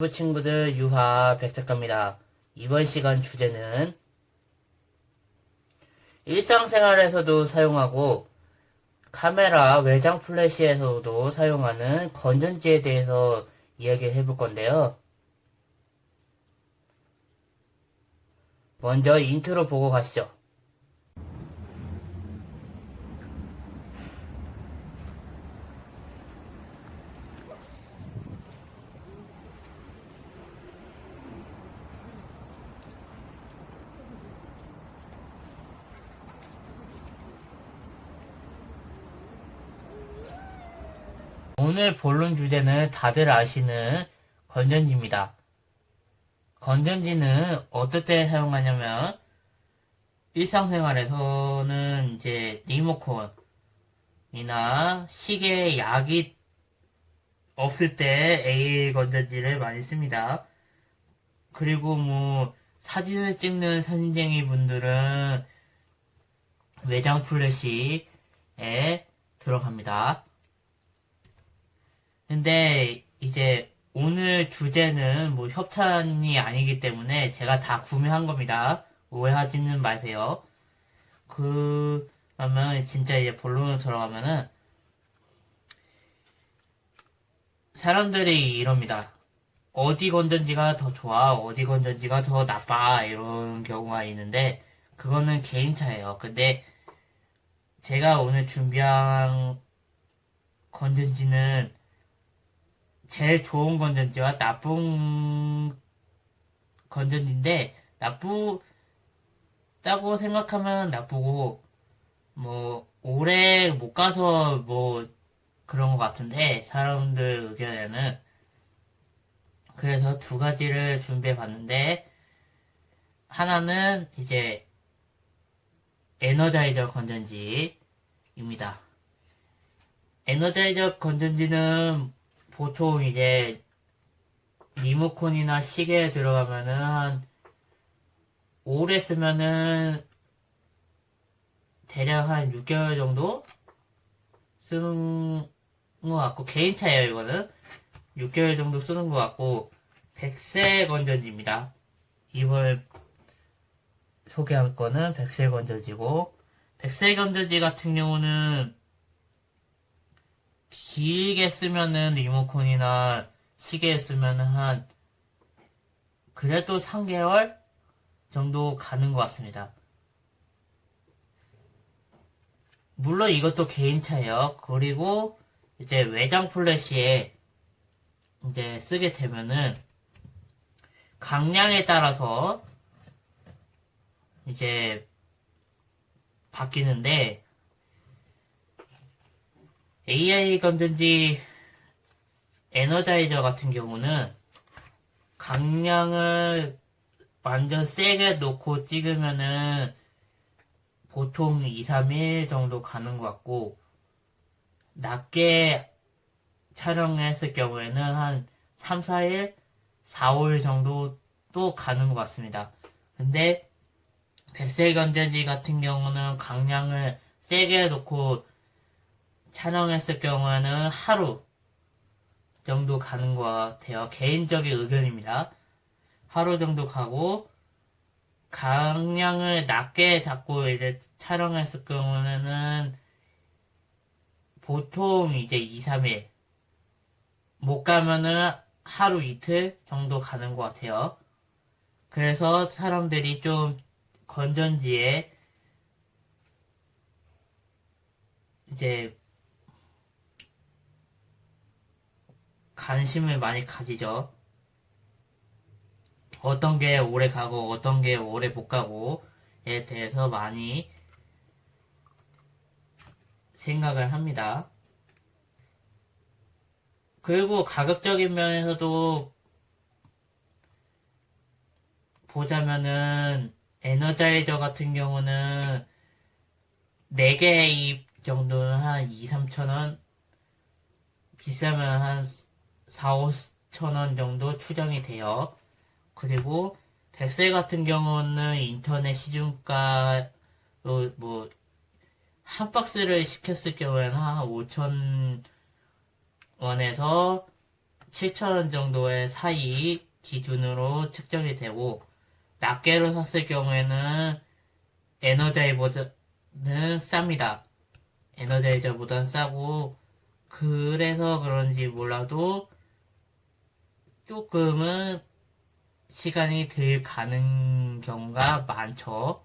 유튜브 친구들 유하 백작가입니다. 이번 시간 주제는 일상생활에서도 사용하고 카메라 외장 플래시에서도 사용하는 건전지에 대해서 이야기해 볼 건데요. 먼저 인트로 보고 가시죠. 오늘 본론 주제는 다들 아시는 건전지입니다. 건전지는 어떨 때 사용하냐면 일상생활에서는 이제 리모컨이나 시계 약이 없을 때 A 건전지를 많이 씁니다. 그리고 뭐 사진을 찍는 사진쟁이 분들은 외장 플래시에 들어갑니다. 근데 이제 오늘 주제는 뭐 협찬이 아니기 때문에 제가 다 구매한 겁니다. 오해하지는 마세요. 그러면 진짜 이제 본론으로 들어가면은 사람들이 이럽니다. 어디 건전지가 더 좋아, 어디 건전지가 더 나빠 이런 경우가 있는데 그거는 개인차예요. 근데 제가 오늘 준비한 건전지는 제일 좋은 건전지와 나쁜 건전지인데 나쁘다고 생각하면 나쁘고 뭐 오래 못 가서 뭐 그런 것 같은데 사람들 의견에는 그래서 두 가지를 준비해 봤는데 하나는 이제 에너자이저 건전지입니다. 에너자이저 건전지는 보통 이제 리모컨이나 시계에 들어가면은 한 오래 쓰면은 대략 한 6개월 정도 쓰는 것 같고 개인차예요 이거는 6개월 정도 쓰는 것 같고 백색 건전지입니다. 이번 소개할 거는 백색 건전지고 백색 건전지 같은 경우는 길게 쓰면은 리모컨이나 시계에 쓰면은 한 그래도 3개월 정도 가는 것 같습니다. 물론 이것도 개인차예요. 그리고 이제 외장 플래시에 이제 쓰게 되면은 강량에 따라서 이제 바뀌는데 AI 건전지 에너자이저 같은 경우는 강량을 완전 세게 놓고 찍으면은 보통 2, 3일 정도 가는 것 같고 낮게 촬영했을 경우에는 한 3, 4일, 4, 5일 정도 또 가는 것 같습니다. 근데 백색 건전지 같은 경우는 강량을 세게 놓고 촬영했을 경우에는 하루 정도 가는 것 같아요. 개인적인 의견입니다. 하루 정도 가고 강량을 낮게 잡고 이제 촬영했을 경우에는 보통 이제 2, 3일 못 가면은 하루 이틀 정도 가는 것 같아요. 그래서 사람들이 좀 건전지에 이제 관심을 많이 가지죠. 어떤 게 오래 가고 어떤 게 오래 못 가고에 대해서 많이 생각을 합니다. 그리고 가격적인 면에서도 보자면은 에너자이저 같은 경우는 4개 정도는 한 2, 3천 원 비싸면 한 4, 5천 원 정도 추정이 돼요. 그리고 백세 같은 경우는 인터넷 시중가로 뭐 한 박스를 시켰을 경우에는 한 5천 원에서 7,000원 정도의 사이 기준으로 측정이 되고 낱개로 샀을 경우에는 에너자이보다는 쌉니다. 에너자이저보단 싸고 그래서 그런지 몰라도 조금은 시간이 덜 가는 경우가 많죠.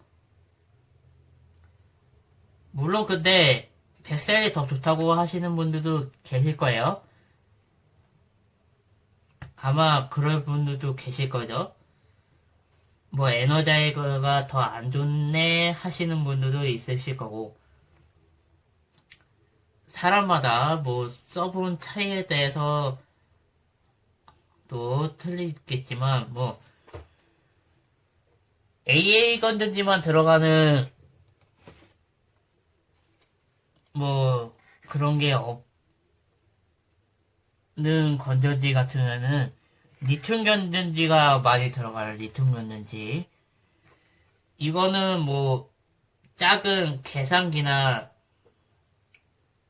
물론 근데 100살이 더 좋다고 하시는 분들도 계실 거예요. 아마 그럴 분들도 계실 거죠. 뭐 에너자이저가 더 안 좋네 하시는 분들도 있으실 거고 사람마다 뭐 써본 차이에 대해서 또 틀리겠지만 뭐 AA 건전지만 들어가는 뭐 그런 게 없는 건전지 같으면은 리튬 건전지가 많이 들어가요. 리튬 건전지. 이거는 뭐 작은 계산기나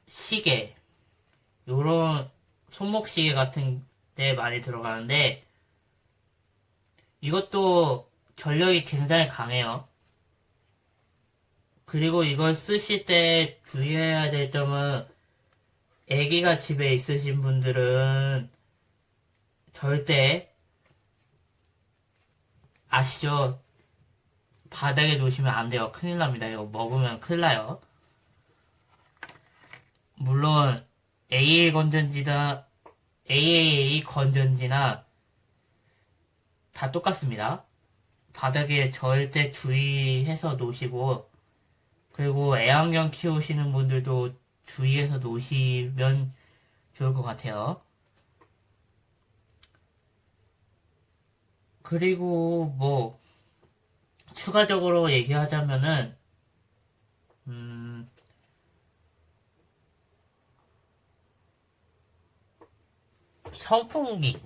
시계 요런 손목시계 같은 데 많이 들어가는데 이것도 전력이 굉장히 강해요. 그리고 이걸 쓰실 때 주의해야 될 점은 아기가 집에 있으신 분들은 절대 아시죠? 바닥에 놓으시면 안 돼요. 큰일 납니다. 이거 먹으면 큰일 나요. 물론 AA 건전지다 AAA 건전지나 다 똑같습니다. 바닥에 절대 주의해서 놓으시고 그리고 애완견 키우시는 분들도 주의해서 놓으시면 좋을 것 같아요. 그리고 뭐 추가적으로 얘기하자면은 음 선풍기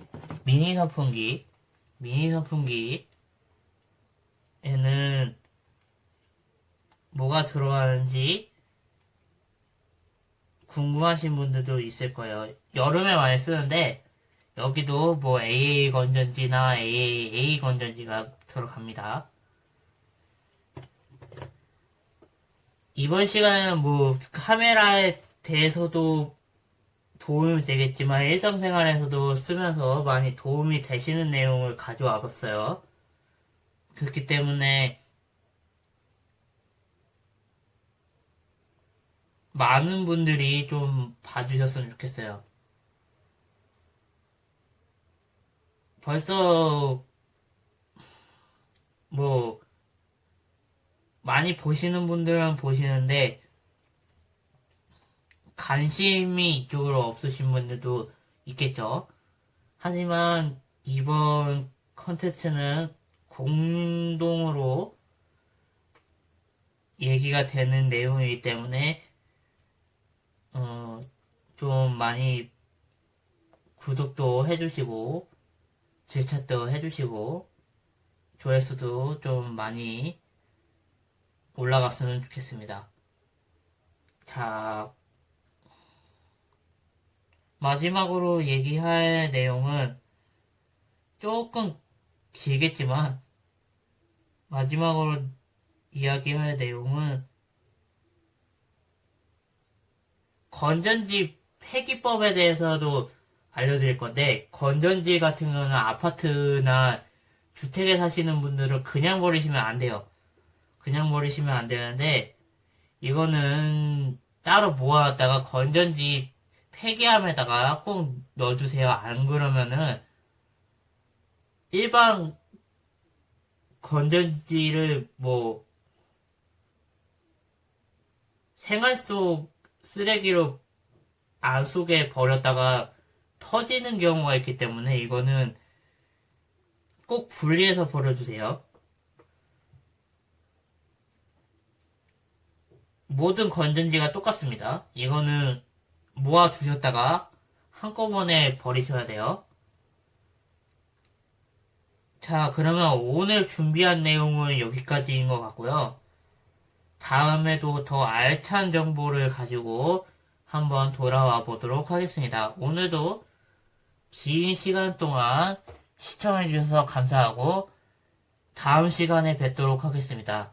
미니 선풍기 미니 선풍기에는 뭐가 들어가는지 궁금하신 분들도 있을 거예요. 여름에 많이 쓰는데 여기도 뭐 AA 건전지나 AAA 건전지가 들어갑니다. 이번 시간에는 뭐 카메라에 대해서도 도움이 되겠지만 일상생활에서도 쓰면서 많이 도움이 되시는 내용을 가져와 봤어요. 그렇기 때문에 많은 분들이 좀 봐주셨으면 좋겠어요. 벌써 뭐 많이 보시는 분들은 보시는데 관심이 이쪽으로 없으신 분들도 있겠죠. 하지만 이번 컨텐츠는 공동으로 얘기가 되는 내용이기 때문에 어, 좀 많이 구독도 해주시고 질차도 해주시고 조회수도 좀 많이 올라갔으면 좋겠습니다. 자, 마지막으로 얘기할 내용은 조금 길겠지만 마지막으로 이야기할 내용은 건전지 폐기법에 대해서도 알려드릴 건데 건전지 같은 경우는 아파트나 주택에 사시는 분들은 그냥 버리시면 안 돼요. 그냥 버리시면 안 되는데 이거는 따로 모아놨다가 건전지 폐기함에다가 꼭 넣어주세요. 안 그러면은 일반 건전지를 뭐 생활 속 쓰레기로 안 속에 버렸다가 터지는 경우가 있기 때문에 이거는 꼭 분리해서 버려주세요. 모든 건전지가 똑같습니다. 이거는 모아 두셨다가 한꺼번에 버리셔야 돼요. 자, 그러면 오늘 준비한 내용은 여기까지인 것 같고요. 다음에도 더 알찬 정보를 가지고 한번 돌아와 보도록 하겠습니다. 오늘도 긴 시간 동안 시청해주셔서 감사하고 다음 시간에 뵙도록 하겠습니다.